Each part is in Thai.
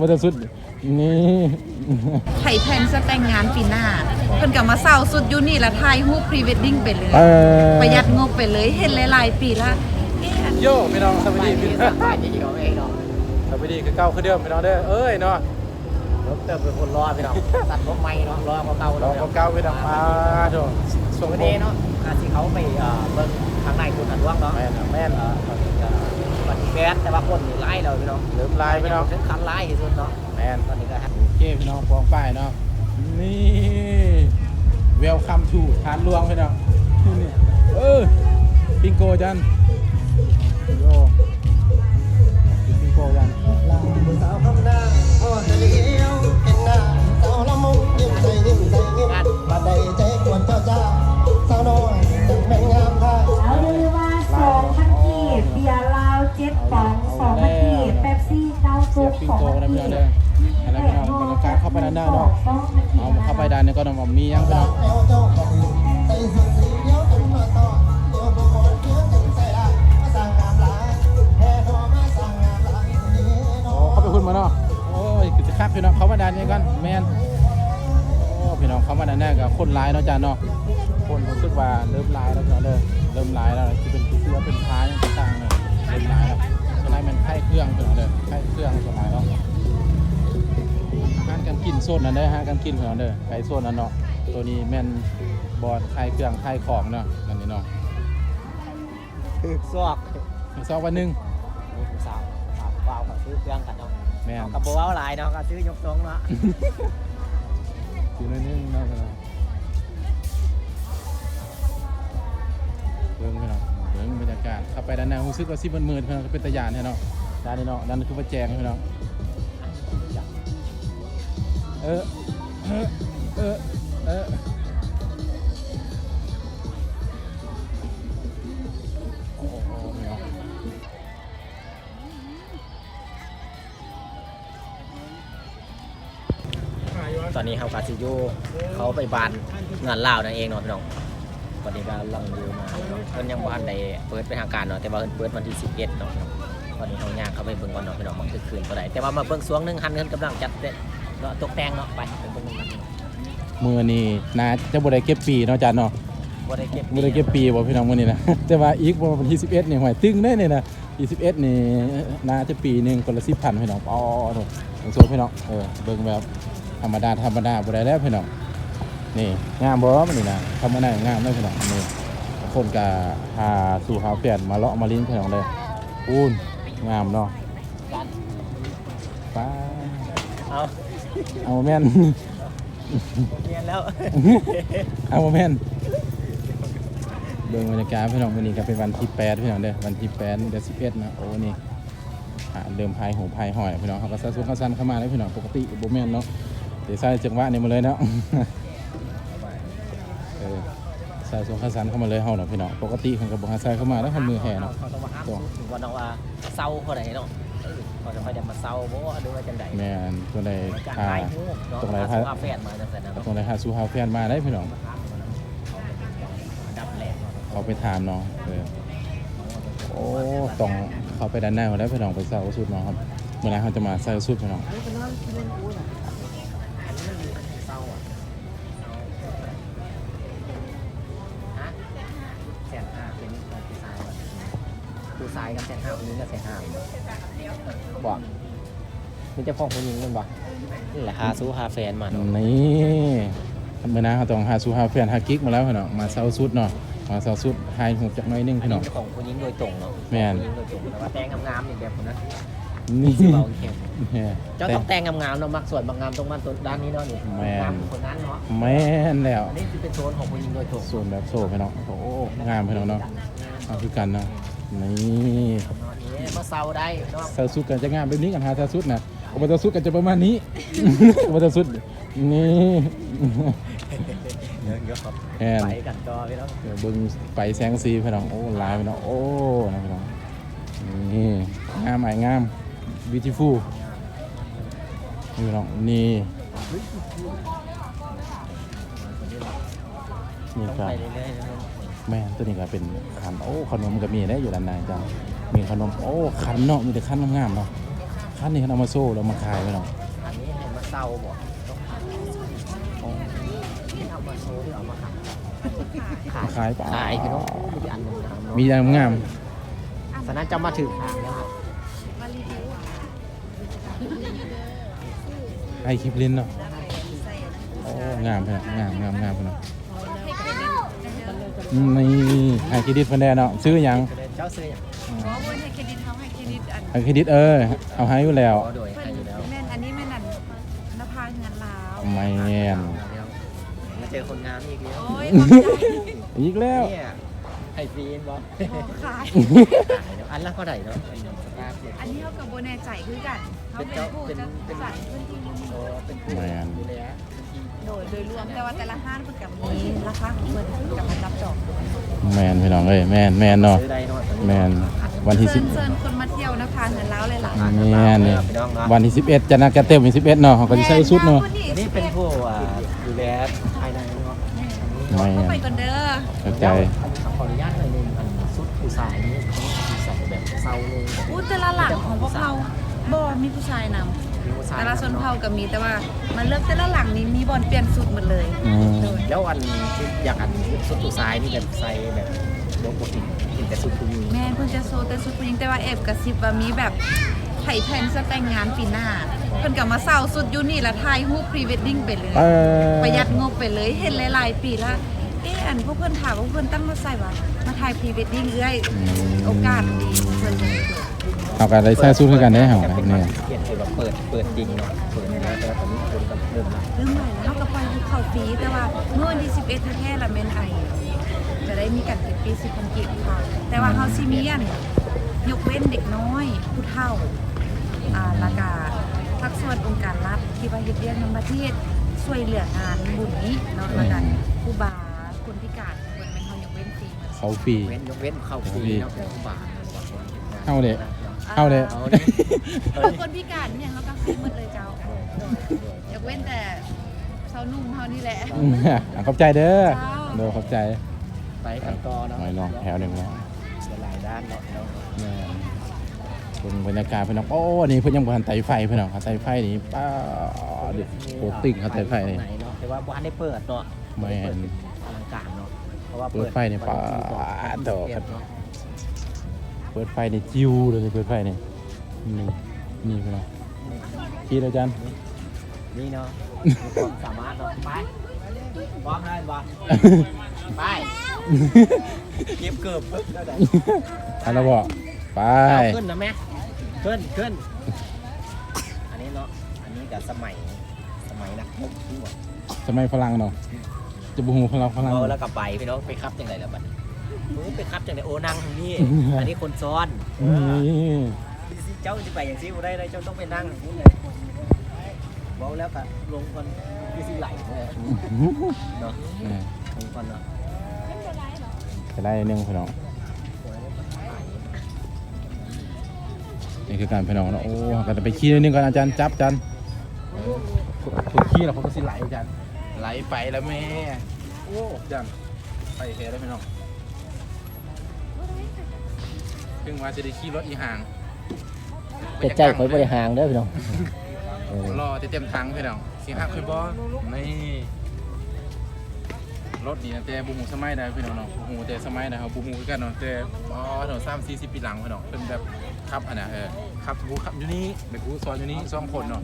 ว่าจะสุด นี่ไผ่แพนจะแต่งงานปีหน้าเพิ่นก็มาเศร้าสุดอยู่นี่ละถ่ายรูปพรีเวดดิ้งไปเลยเออประหยัดงบไปเลยเห็นหลายๆปีละเอ๊ะโย่พี่น้องสวัสดีพี่สบายดีเนาะเองเนาะสวัสดีคือเก่าคือเดิมพี่น้องเด้อเอ้ยเนาะรถเติมเป็นคนรอพี่น้องตัดรถใหม่เนาะรอเก่าๆเราเนาะเก่าๆพี่น้องมาโถส่งวันโมนี้เนาะอาที่เขาไปเอ่อเบิ่งทางในคุณหันว่างเนาะแม่นแม่น เอ่อตอนนี้ก็วันที่แปดแต่ว่าคนนี่ไล่เราพี่น้องเริ่มลายพี่น้องถึงคันไล่ที่สุดเนาะแม่นตอนนี้ก็ฮะโอเคพี่น้องฟองป้ายเนาะนี่เวลคัมทูทานหลวงพี่น้องนี่เออปิงโกจันโยปิงโกจันสาวคำหน้าพ่อจะเลี้ โกพันนะพี่น้องเด้ออะไรพี่น้องบรรยากาศเข้าไปด้านหน้าเนาะเอาเข้าไปด้านนี้ก็ต้องมียังพี่น้องเจ้าก็ดีใส่สุดสีเดียวจนมาต่อเดี๋ยวผู้คนเพียงกันใส่ได้มาสั่งงามหลายแห่เข้ามาสั่งงามหลายนี่โอ้เนาะเข้าไปคุณมาเนาะโอ้ยคือจะคักพี่น้องเขามาด้านนี้กันแมนโอ้พี่น้องเขามาด้านหน้ากับคนร้ายเนาะจ้าเนาะคนรู้สึกว่าเริ่มร้ายแล้วพี่น้องเด้อเริ่มร้ายแล้วที่เป็นเสื้อเป็นท้ายต่างๆเนี่ยเริ่มร้ายแล้ว มันไข้เครื่องพี่น้องเด้อไข้เครื่องสไลด์เนาะอาหารการกินโซนนั้นเด้ออาหารการกินพี่น้องเด้อไก่โซนนั้นเนาะตัวนี้แม่นบอดไข้เครื่องไข้ของเนาะนั่นนี่เนาะคือซอกอีกสองวันหนึ่งนี่ผู้สาวสาวเปล่าก็ซื้อเครื่องกันเนาะแม่นเอากับโบเอาหลายเนาะก็ซื้อยกทรงเนาะอยู่ในนึงเนาะพี่น้องเบิ่งพี่ น้องเบิ่บรรยากาศเข้าไปด้านหน้ารู้สึกว่าสิมันมืดๆพี่น้องก็เป็นตะยานให้เนาะด้านนี้เนาะด้านนี้คือว่าแจงพี่น้องเออเออเออเออตอนนี้เขากาซิโยเขาไปบานงานลาวนั่นเองเนาะพี่น้อง ตอนนี้ก็ลังดูมาเนาะเพิ่นยังบ้านใดเปิดเป็นทางการเนาะแต่ว่าเพิ่นเปิดวันที่11เนาะตอนนี้เขาย่างเข้าไปเบิ่งก่อนเนาะพี่น้องมันคือคืนเท่าใดแต่ว่ามาเบิ่งสวงหนึงหันเงินกำลังจัดเตะเนาะตกแต่งเนาะไปไปเบิ่งกันมือนี่นาจะบ่ได้เก็บปีเนาะจานเนาะบ่ได้เก็บบ่ได้เก็บปีบ่พี่น้องมื้อนี้นะ แต่ว่าอีกว่าวันที่11นี่หวยตึงได้นี่นะ21นี่น่าจะปีหนึงคนละ10,000พี่น้องอ๋อโถ่โซพี่น้องเออเบิ่งแบบธรรมดาธรรมดาบ่ได้แล้วพี่น้อง นี่งามบ่มื้อนี้นะธรรมดางามเลยพี่น้องนี่คนก็หาสู่หาเปลี่ยนมาเลาะมาลิ้นพี่น้องเลยอูนงามเนาะกันป้าเอาเอาแม่นเรียนแล้วเอาโมเมนต์เบิ่งบรรยากาศพี่น้องวันนี้ก็เป็นวันที่8พี่น้องเด้อวันที่8เดือน11นะโอ้นี่หาเดิมพายหูพายหอยพี่น้องเขาก็สะสมข้าวสันเข้ามาแล้วพี่น้องปกติบ่แม่นเนาะเดี๋ยวใส่จังหวะนี้มาเลยเนาะเออ ใส่สมข้าวสันเข้ามาเลยเฮาเนาะพี่น้องปกติเพิ่นก็บ่ให้ใส่เข้ามาแล้วคนมือแห่เนาะเขาต้องมาหาถึงว่าน้องว่าเศร้าเท่าใดเนาะเออเขาจะค่อยได้มาเศร้าบ่หรือว่าจังใดแม่นตัวใดจากพาไม้ฮูกเนาะตรงไหนหาพาสุภาพแฟนมาจังซั่นนะเนาะตรงใดหาสู่หาแฟนมาได้พี่น้องอันดับแรกเนาะเขาไปถามเนาะเออโอ้ต้องเข้าไปด้านหน้าแล้วพี่น้องไปใส่สุดเนาะครับเมื่อไหรเขาจะมาใส่สุดพี่น้อง กับแสนห้าผู้หญิงกับแสนห้าบอกนี่จะฟ้องผู้หญิงมันบอกนี่แหละหาสู้หาแฟนมาเนาะนี่เมื่อหน้าเขาต้องหาสูหาแฟนหากิ๊กมาแล้วพี่น้องมาเซาสุดเนาะมาเซาสุดหายหูจักหน้อยหนึงอันพี่น้นี้องของผู้หญิงโดยตรงเนาะแม่นผู้หญิงโดยตรงแต่ว่าแต่งงามๆอย่างแบบคนนั้นนี่สิเบาเข้มแม่เจ้าแต่ต้องแต่งงามๆเนาะมักส่วนบางงามตรงมันตัวด้านนี้เนาะนี่แม่นงามคนนั้นเนาะแม่นแล้วอันนี้จะเป็นโซนของผู้หญิงโดยตรงส่วนแบบโซ่พี่น้องโอ้งามพี่น้องเนาะเอาคือกันเนาะนี่ เนาะนี่มาเซาได้เนาะเซาสุดกันจะงามแบบนี้กันหาเซาสุดนะโอ้มาเซาสุดกันจะประมาณนี้โอ้มาเซาสุดนี่ เดี๋ยวเดี๋ยวครับแอน ไปกันต่อพี่น้องเดี๋ยวเบิ่งไปแสงสีพี่น้องโอ้ลายพี่น้องโอ้นะพี่น้องนี่งามไหมงาม beautiful นี่พี่น้องนี่นี่ต้องครับไปเรื่อยๆนะแม่ตัวนี้ก็เป็นขันโอ้ขนมก็มีได้อยู่ด้านในจ้า มีขนม โอ้ขันเนาะมีแต่ขันงามๆเนาะขคันนี้เขาเอามาโซ่แล้วมาขายพี่น้องอันนี้ให้มาเศร้าบ่ต้องขายอ๋อที่เอามาโชว์หรือเอามาขายมาขายเปล่าขายพี่น้องมีอันหนึงนะครับเนาะมีอย่างงามฉะนั้นจะมาถึงทางแล้วครับมารีวิวอะให้คลิปลิ้นเนาะใส่โอ้งามพี่น้องงามงามงามพี่น้องให้เครดิตนะฮะนี่ให้เครดิตเพิ่นได้เนาะซื้อหยังเจ้าซื้ออย่าง เพราะว่าให้เครดิตเขาให้เครดิตอันให้เครดิตเออ เอาให้อยู่แล้วขอโดยเพิ่ให้นอยู่แล้วแม่นอันนี้แม่นอันนภาเงินลาวไม่แม่นมาเจอคนงามอีกแล้วโอ้ยขอบใจอีกแล้ว เนี่ยให้ฟรีนบอขอขาย ขายเนาะอันละเท่าไหร่เนาะเป็นสตาร์ทเนี่ยอันนี้เขากับโบแน่ใจคือกันเขาเป็นผู้จะจัดพื้นที่นี้โอ้เป็นผู้แม่นดูแลพื้นที่ โดยโดยรวมแต่ว่าแต่ละห้างเพิ่นกับมีราคาของเพิ่นกับมันรับจองด้วยแมนพี่น้องเอ้ยแมนแมนเนาะซื้อได้เนาะตอนนี้แมนวันที่เชิสิบญเชิญคนมาเที่ยวนะคะเงินล้าวเลยล่ะแมนเนี่ยวันที่สิบเอ็ดจะนัดกันเต็มเป็นสิบเอ็ดเนาะเขาก็จะใส่ชุดเนาะอันนี้เป็นผู้อ่าดูแลภายในเนาะไม่เข้าไปก่อนเด้อเข้าใจขออนุญาตหน่อยหนึงอันสุดผู้ชายนี่เขาคือใส่แบบเศร้าเลยอู้แต่ละหลังของพวกเราบ่มีผู้ชายนำ มีผู้ชายแต่ละชนเผ่าก็มีแต่ว่ามันเลือกแต่ละหลังนี้มีบอลเปลี่ยนสุดหมดเลยอืม โดยแล้วอันที่อยากอันสุดผู้ชายนี่แบบใส่แบบโลโก้ติดติดแต่สุดผู้หญิงแม่เพิ่นจะโซแต่สุดผู้หญิงแต่ว่าเอฟกระซิบว่ามีแบบไผ่แพนจะแต่งงานปีหน้าเพิ่นก็มาเศร้าสุดอยู่นี่ละถ่ายรูปพรีเวดดิ้งไปเลย เออ ประหยัดงบไปเลยเห็นหลาย ๆ ปีแล้วเอ๊ะอันพวกเพื่อนถามว่าเพื่อนตั้งมาใส่ว่ามาถ่ายพรีเวดดิ้งเอ้ยโอกาสดีเพื่อนเลย เอากันได้ใส่ชุดให้กันได้เหรอเนี่ยเปลี่ยนคือแบบเปิดเปิดจริงเนาะเปิดแล้วแต่ว่าตอนนี้คนก็เริ่มละเรื่องใหม่แล้วเราก็ปล่อยเขาฟรีแต่ว่าเมื่อวันที่11แท้ๆละเมนไอจะได้มีการเก็บปีสิบพันกีบค่ะแต่ว่าเฮาซิเมียนยกเว้นเด็กน้อยผู้เฒ่าอ่าแล้วก็ทักส่วนองค์การรัฐที่ว่าเฮ็ดเรียนในประเทศช่วยเหลืองานบุญนี้เนาะแล้วกันผู้บาคนพิการเพิ่นเป็นเฮายกเว้นฟรีหมดเขาฟรีเว้นยกเว้นเข้าฟรีเนาะบาทเข้าเลย เอาเลยเอาเลยบางคนพิการเนี่ยเขาก็ซื้อหมดเลยเจ้ายกเว้นแต่เสานุ่มเท่านี่แหละ อืมอะขอบใจเด้อเจ้าเด้อขอบใจไปกันต่อเนาะไม่ลองแถวหนึ่งแล้วหลายด้านเนาะเนาะแม่นเบิ่งบรรยากาศพี่น้องโอ้นี่เพิ่นยังบ่ทันไตไฟพี่น้องเขาไตไฟนี่ป้าดิโคตรติ่งเขาไตไฟนี่ไหนเนาะแต่ว่าบ้านได้เปิดเนาะแม่นอลังการเนาะเพราะว่าเปิดไฟนี่ป๊าดโถ่ครับ เนาะ เปิดไฟนี่จิ้วเลยเปิดไฟนี่นี่นี่พี่น้องขี่เลยจันนี่เนาะมีความสามารถเนาะไปพร้อมได้บ่ไปเก็บเกือบได้ได้อันละบ่ไปเอาขึ้นนะแม่ขึ้นขึ้นอันนี้เนาะอันนี้กับสมัยสมัยนักบุกที่หมดสมัยฝรั่งเนาะจะบูฮูพลังฝรั่งเอาแล้วกลับไปพี่น้องไปครับจังไรแล้วบัด โอ้ยไปครับจังไรโอ้นั่งทางนี้อันนี้คนซ้อนเอนี่อเจ้าจะไปอย่างซี่บ่ได้เลยเจ้าต้องไปนั่งอย่างนี้เลยบอกแล้วก็ลงก่อนคือสิไหลเลยเนาะนี่ลงก่อนเนาะจะได้หนึ่งพี่น้องนี่คือการพี่น้องเนาะโอ้ก็จะไปขี่นิดนึงก่อนอาจารย์จับจันถูกขี่แล้วเขาก็สิไหลจันไหลไปแล้วแม่โอ้จันไปเฮได้พี่น้อง เพิ่งว่าจะได้ขี่รถอีห่างเป็ดใจคอยบริหารเด้อพี่น้องรอเต็มๆทั้งพี่น้องสิหักคือบอนี่รถนี่นะแต่บูฮูสมัยได้พี่น้องเนาะบูฮูแต่สมัยนะครับบูฮูคือกันเนาะแต่อ๋อถนนสามสี่สิบปีหลังพี่น้องเป็นแบบขับอันน่ะเออ ขับบูขับอยู่นี่เด็กกูสอนอยู่นี่สองคนเนาะ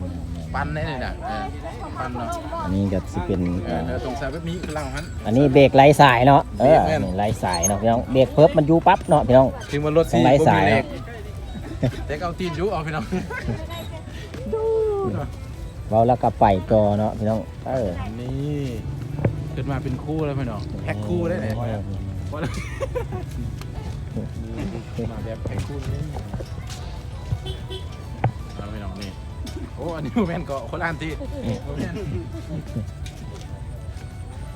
ปั้นได้เลยน่ะเออปั้นเนาะอันนี้ก็สิเป็นเออเออตรงสายแบบนี้คือหลังของมัน อันนี้เบรกไร้สายเนาะเออเบรกแม่น นี่ไร้สายเนาะพี่น้องเบรกเพิ่มมันอยู่ปั๊บเนาะพี่น้อง ถึงว่ารถต้สี่องไร้สาย บ่มีเหล็กเนาะแต่ก็เอาตีนยุเอาพี่น้องดูเนาะเว้าแล้วก็ไปต่อเนาะพี่น้องเออนี่ขึ้นมาเป็นคู่แล้วพี่น้องแพ็คคู่ได้เลยเพราะมาแบบแพ็คคู่นี่ อ้อันนี้แม่นก็คนละอันที่บ่แม่น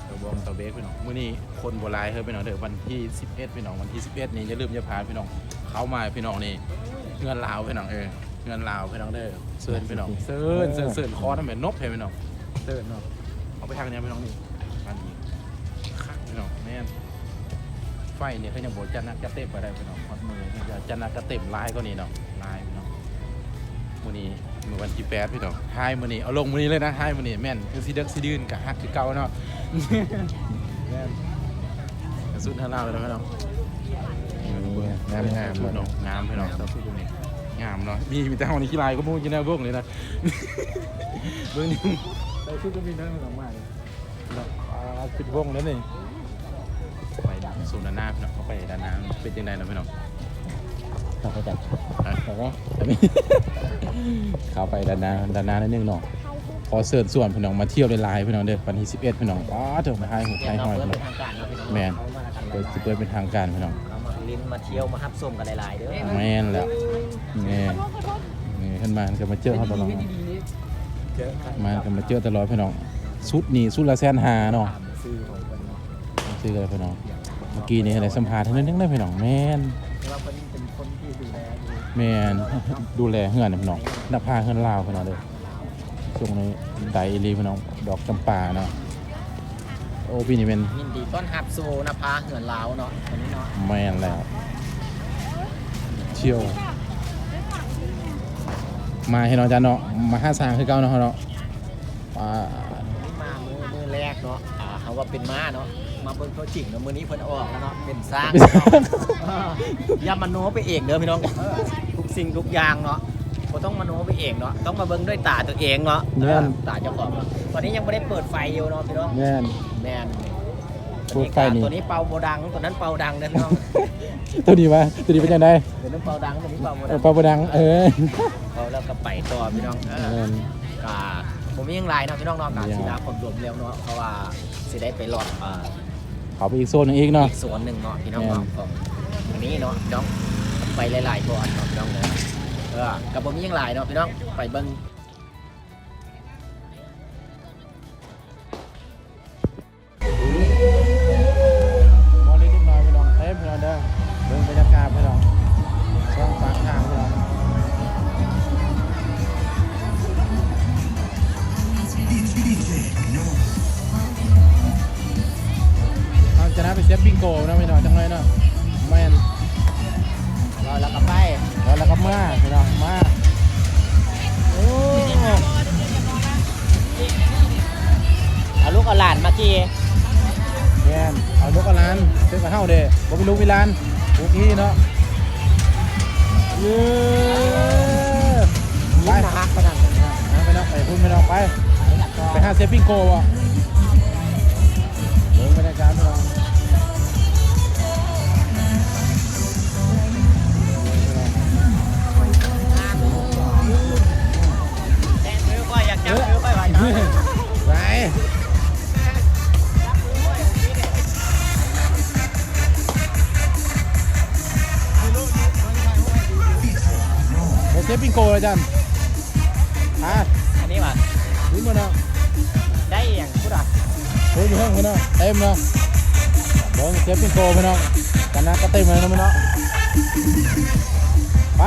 เดี๋ยวบอมตัวเบรกพี่น้องมื้อนี้คนโบราณเฮ้ยพี่น้องเดี๋ยววันที่ 11พี่น้องวันที่ 11 นี่อย่าลืมอย่าพาพี่น้องเข้ามาพี่น้องนี่เงินลาวพี่น้องเออเงินลาวพี่น้องเด้อเซิร์นพี่น้องเซิร์นเซิร์นเซิร์นคอทำเป็นนบเฮ้ยพี่น้องเซิร์นเนาะเอาไปทางเนี้ยพี่น้องนี่อันนี้คักพี่น้องแม่นไฟเนี่ยเขายังบอกจันนักกระเต็มไปได้พี่น้องฮอตมือจะจันนักกระเต็มลายก็นี่เนาะลายพี่น้องมื้อนี้ มื้อวันที่8พี่น้องไฮมื้อนี้เอาลงมื้อนี้เลยนะไฮมื้อนี้แม่นคือสิเด็กสิดื้นกะฮักคือเก่าเนาะแม่นกระสุนทางลาวเลยนะพี่น้องงามงามพี่น้องงามพี่น้องครับพี่นี่งามเนาะมีมีแต่ห้องนี้ขี้ลายก็มูกินแนววงเลยนะเบื้องนี้ใส่ชุดก็มีทั้งสองมาเลยเนาะเอาปิดวงแล้วนี่ไปสู่ด้านหน้าพี่น้องเข้าไปด้านหน้าเป็นยังไงนะพี่น้อง เราไปจัดอะเห็นไหมอันนี้เข้าไปด้านหน้าด้านหน้านิดนึงเนาะขอเสิร์ชส่วนพี่น้องมาเที่ยวในไลน์พี่น้องเด้อวันที่11พี่น้องอ๋อเถอะมาให้หัวเดี๋ไทยวยเราห้อยเปิดพี่น้เป็องนทางการเนาะพี่น้องแม่นเขามากันเปิดสิเปิดเป็นทางการพี่น้องเขามาลิ้นมาเที่ยวมาฮับส้มกันหลายๆเด้อแม่นแหละนี่นี่ขึ้นมาก็มาเจอเขาตลอดเจอกันมาก็มาเจอตลอดพี่น้องสุดนี่สุดละแสนหาเนาะตามซื้อของคนเนาะซื้อกันเลยพี่น้องเมื่อกี้นี่อะไรสัมภาษณ์เท่านั้นนึงได้พี่น้องแม่น แลดูแม่นดูแลเฮือนนะพี่น้องนับผ้าเฮือนลาวพี่น้องเด้อช่วงนี้ไดอีหลีพี่น้องดอกจำปาเนาะโอ้พี่นี่เป็นยินดีต้อนรับสู่นภาเหือนลาวเนาะวันนี้เนาะแม่นแล้วเชี่ยว มาให้น้องจ้าเนาะมาห้าสร้างคือเก่าเนาะเนาะอ่านี่มามือมือแรกเนาะอ่าเขาว่าเป็นม้าเนาะ มาเบิ่งเขาจริงเนาะมือนี้เพิ่นเอาออกแล้วเนาะเป็นสร้างอ่าอย่ามโนไปเองเด้อพี่น้องทุกสิ่งทุกอย่างเนาะบ่ต้องมโนไปเองเนาะต้องมาเบิ่งด้วยตาตัวเองเนาะแม่น ตาเจ้าของเนาะตอนนี้ยังไม่ได้เปิดไฟอยู่เนาะพี่น้อง แม่น แม่นเปิดไฟนี่ ตัวนี้เป่าโบดัง ตัวนั้นเป่าดังเด้อพี่น้อง ตัวนี้วะตัวนี้เป็นยังไงตัวนั้นเป่าดัง ตัวนี้เป่าโบเอดัองปลาบดัง เออเอาแล้วก็ไปต่อพี่น้องเอแม่อนกาผมมียังไรเนาะพี่น้องเนาะกามียังสีดาผมรวมแล้วเนาะ เพราะว่าสิได้ไปหลอดอ่า เขาไปอีกโซนหนึงอีกเนาะ อีกสวนหนึ่งเนาะพี่น้องแม่นเนาะของอันนี้เนาะพี่น้องไปหลายๆบ่อนเนาะพี่น้องเนาะเออกับผมมียังไรเนาะพี่น้องไปเบิ่ง จะน่าไปเซฟบิงโกนะพี่น้องจังเลยเนาะแม่นเราแล้วก็ไปแล้วเราก็มาพี่น้องมาโอ้เอาลูกเอาหลานมากี่แม่นเอาลูกกับร้านซื้อกับเฮาเด้บ่มีลูกมีร้านโอเคเนาะเย้ไปยิ้มนะฮักปะนั่นเอาไปเนาะไปพุ่นไปเนาะไปไปหลักก็ไปหาเซฟปิ้งโกวะเดินบรรยากาศพี่น้อง ไว้ไปไปเซฟปิ้งโกเลยจันอะอันนี้ว่ะถึงมาเนาะได้อย่างพูดอะเฮ้ยอยู่ห้องพี่น้องเต็มเนาะเบิ้งเซฟปิ้งโกพี่น้องกันนะก็เต็มเลยนะพี่น้องไป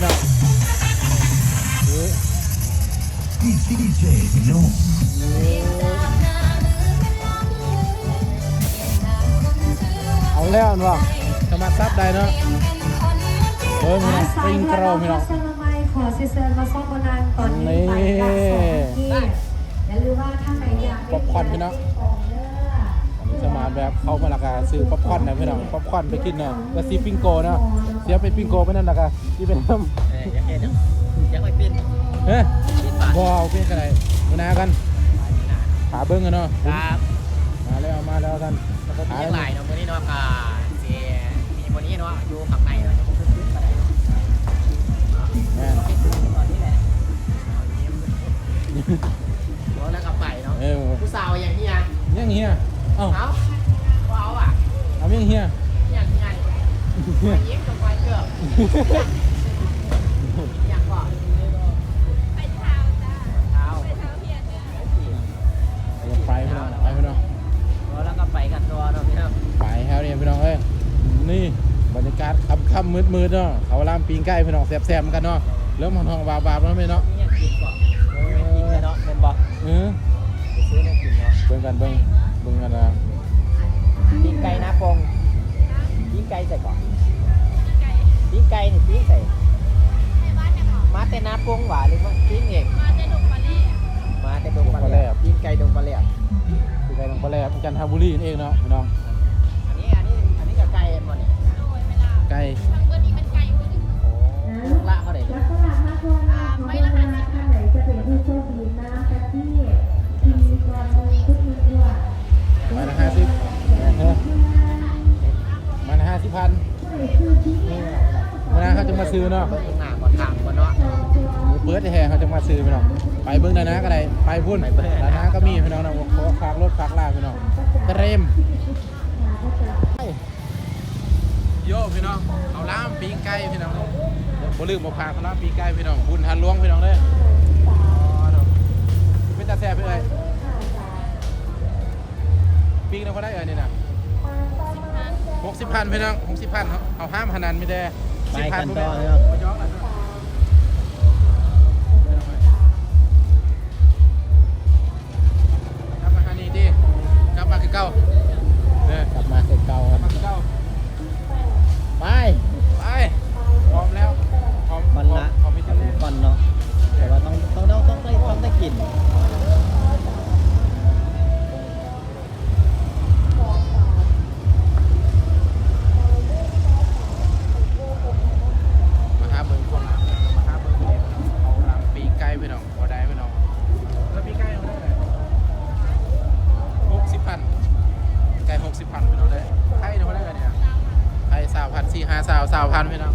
พี่น้องเฮ้ยเอาแล้วอันว่าสามารถซับได้เนาะเบิ้งพี่น้องสปริงโกรพี่น้องสมัยขอซิเซอร์มาซ่อมบนานตอนนี้ไปกับสองที่อย่าลืมว่าถ้าไหนอยากป๊อปคอร์นพี่น้อง แบบเขามาราคาซื้อป๊อปคอร์นนะพี่น้องป๊อปคอร์นไปกินเนาะแล้วซีปิงโกเนาะเสียไปปิงโกไปนั่นราคาที่เป็นน้ำเอ้ยอยากเห็นเนาะอยากไปปีนเฮ้ยปีนป่าบเอาเพียงกันไหนมานากันหาเบิ้งกันเนาะครับมาแล้วมาแล้วกันผมหามีแล้วหลายเนาะวันนี้เนาะอ่าเสียมีวันนี้เนาะอยู่ฝั่งในเนาะจะขึ้นขึ้นไปได้แม่นขึ้นตอนนี้แหละเอายิ้มเอาแล้วก็ไปเนาะเออผู้สาวอย่างเฮียยังเฮียเอ้าเอาว่าเอาอะ เอายังเฮียอย่างเฮียยิ้กับไฟเกือบอย่างก่อนไปเท้าจ้าเท้าไปพี่น้องไปพี่น้องแล้วก็ไปกันตัวเนาะพี่น้องไปแล้วเนี่ยพี่น้องเอ้ยนี่บรรยากาศค่ำค่ำมืดมืดๆเนาะเขาล่ามปีงใกล้พี่น้องแซ่บๆเหมือนกันเนาะเริ่มหอนทองบาบาๆแล้วไหมเนาะนี่ยกินก่อนกินเลยเนาะเป็นบอกเออต้อมากินเนาะเบิ่งกันเบิ่งเบิ่งกันนะ มาแต่นาปงหวาหรือว่าปิ้งเองมาแต่ดงปลาเล่มาแต่ดงปลาเล่ปิ้งไก่ดงปลาเล่คือไก่ลงปลาแหลมจันทบุรีนั่นเองเนาะพี่น้องอันนี้อันนี้อันนี้กับไก่หมดเนี่ยไก่โอ้ลูกละเขาไหนแล้วก็หลังมาคนมาขอเวลาท่านไหนจะเป็นผู้โชคดีนะแต่ที่ทีมกรมือทุกมือทั่วมาละห้าสิบเออมาละห้าสิบพันผู้ใดคือที่นี่มาละเขาจะมาซื้อเนาะเบิ้งข้างหน้าก่อนทางก่อนเนาะ เปิดแห่เขาจะมาซื้อพี่น้องไปเบิ้งดานะก็ได้ไปพุ่นไปเบิ่งดานะก็มีพี่น้องนะขอฝากรถฝากลาพี่น้องเตรมโยพี่น้องเอาล้ามปีงไก่พี่น้องบ่ลืมบ่พาเขาล้ามปีงไก่พี่น้องบุญทันหลวงพี่น้องเด้ออ๋อเนาะเป็นตาแซ่บพี่เอ้ยปีงเราก็ได้เอ้ยนี่น่ะหกสิบพันพี่น้องหกสิบพันเขาเอาห้ามพนันไม่ได้ไปสิบพักันบ่ต่อแม่เนาะบ่ย้อนหลัง คือเก่าเนี่ยกลับมาเสร็จเก่ากลับมาคือเก่าไปไปพร้อมแล้วพร้อมก่อนละพร้อมมิจะเล่นก่อนเนาะแต่ว่าต้องต้องต้องต้องได้ต้องได้กลิ่นาวพันสี่ห้าสาวสาวพันไปน้อง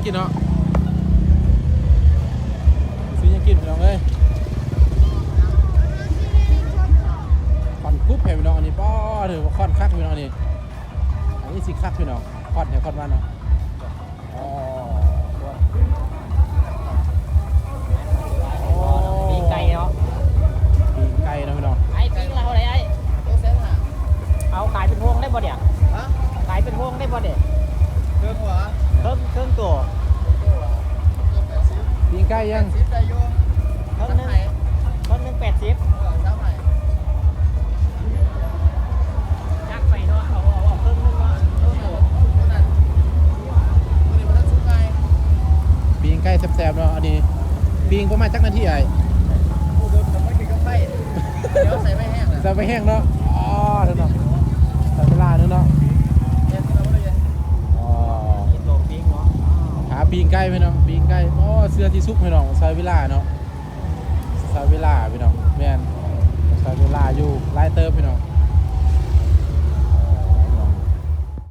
ยังกินเนาะไปซื้อยังกินพี่น้องเอ้ยคอนกรุ๊ปให้พี่น้องอันนี้ป้อถือว่าคอนคักพี่น้องอันนี้อันนี้สิคักพี่น้องคอนเนี่ยคอนว่าเนาะอ๋อปีกไก่เนาะปีกไก่เนาะพี่น้องไอ้ปิ้งเราอะไรไอ้เอาขายเป็นพวงได้บ่เนี่ยขายเป็นพวงได้บ่เนี่ยเรื่องหัว เครื่องเครื่องตัวปีกไก่ยังซิปได้โยเครื่องหนึงเครื่องหนึงแปดสิบเจ้าใหม่จักไปเนาะเอาเอาเอาเครื่องหนึงเนาะเครื่องตัวไม่ได้มาทักสุดไงปีกไก่แซ่บๆเนาะอันนี้ปีกประมาณจักนาทีไอ้ผู้โดนทำไม่กินกาแฟเดี๋ยวใส่ไม่แห้งเลยจะไปแห้งเนาะ ไก่พี่น้องปีงไก่อ๋อเสื้อที่ซุกพี่น้องใส่เวลาเนาะใส่เวลาพี่น้องแม่นใส่เวลาอยู่ไล่เติมพี่น้อง